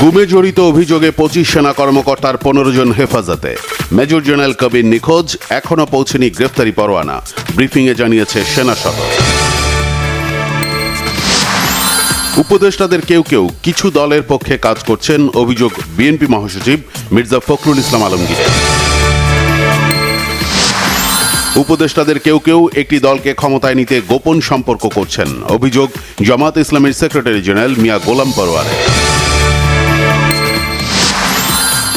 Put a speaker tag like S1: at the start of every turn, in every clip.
S1: গুমে জড়িত অভিযোগে পঁচিশ সেনা কর্মকর্তার পনেরো জন হেফাজতে। মেজর জেনারেল কবির নিখোঁজ, এখনও পৌঁছেনি গ্রেফতারি পরোয়ানা। ব্রিফিংয়ে জানিয়েছে সেনা সদর। উপদেষ্টাদের কেউ কেউ কিছু দলের পক্ষে কাজ করছেন, অভিযোগ বিএনপি মহাসচিব মির্জা ফখরুল ইসলাম আলমগীরের উপদেষ্টাদের কেউ কেউ একটি দলকে ক্ষমতায় নিতে গোপন সম্পর্ক করছেন, অভিযোগ জামাত ইসলামের সেক্রেটারি জেনারেল মিয়া গোলাম পরোয়ারের।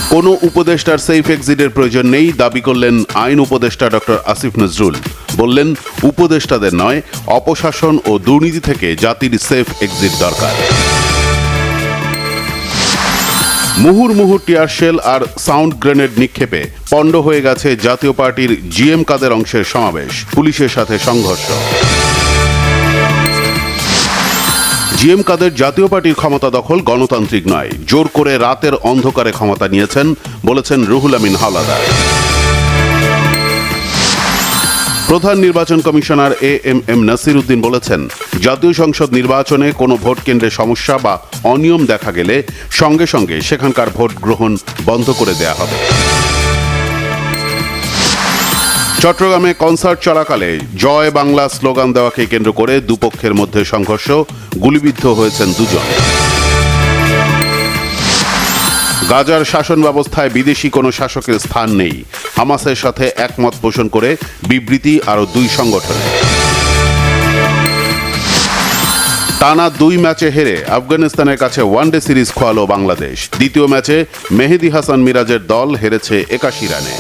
S1: কোনো উপদেষ্টার সেফ এক্সিটের প্রয়োজন নেই। দাবি করলেন আইন উপদেষ্টা ডক্টর আসিফ নজরুল। বললেন, উপদেষ্টাদের নয়, অপশাসন ও দুর্নীতি থেকে জাতির সেফ এক্সিট দরকার। মুহুর মুহুর টিয়ার শেল আর সাউন্ড গ্রেনেড নিক্ষেপে পণ্ড হয়ে গেছে জাতীয় পার্টির জিএম কাদের অংশের সমাবেশ। পুলিশের সাথে সংঘর্ষ। জিএম কাদের জাতীয় পার্টির ক্ষমতা দখল গণতান্ত্রিক নয়। জোর করে রাতের অন্ধকারে ক্ষমতা নিয়েছেন, বলেছেন রুহুল আমিন হাওলাদার। প্রধান নির্বাচন commissioner A M M Nasir Uddin বলেছেন, জাতীয় সংসদ নির্বাচনে কোনো ভোট কেন্দ্রে সমস্যা বা অনিয়ম দেখা গেলে সঙ্গে সঙ্গে সেখানকার ভোট গ্রহণ বন্ধ করে দেয়া হবে। চট্টগ্রামে কনসার্ট চলাকালে জয় বাংলা স্লোগান দেওয়াকে কেন্দ্র করে দুপক্ষের মধ্যে সংঘর্ষ, গুলিবিদ্ধ হয়েছেন দুজন। গাজার শাসন ব্যবস্থায় বিদেশি কোনো শাসকের স্থান নেই। হামাসের সাথে একমত পোষণ করে বিবৃতি আরও দুই সংগঠনে টানা দুই ম্যাচে হেরে আফগানিস্তানের কাছে ওয়ানডে সিরিজ খোয়ালো বাংলাদেশ। দ্বিতীয় ম্যাচে মেহেদি হাসান মিরাজের দল হেরেছে একাশি রানে।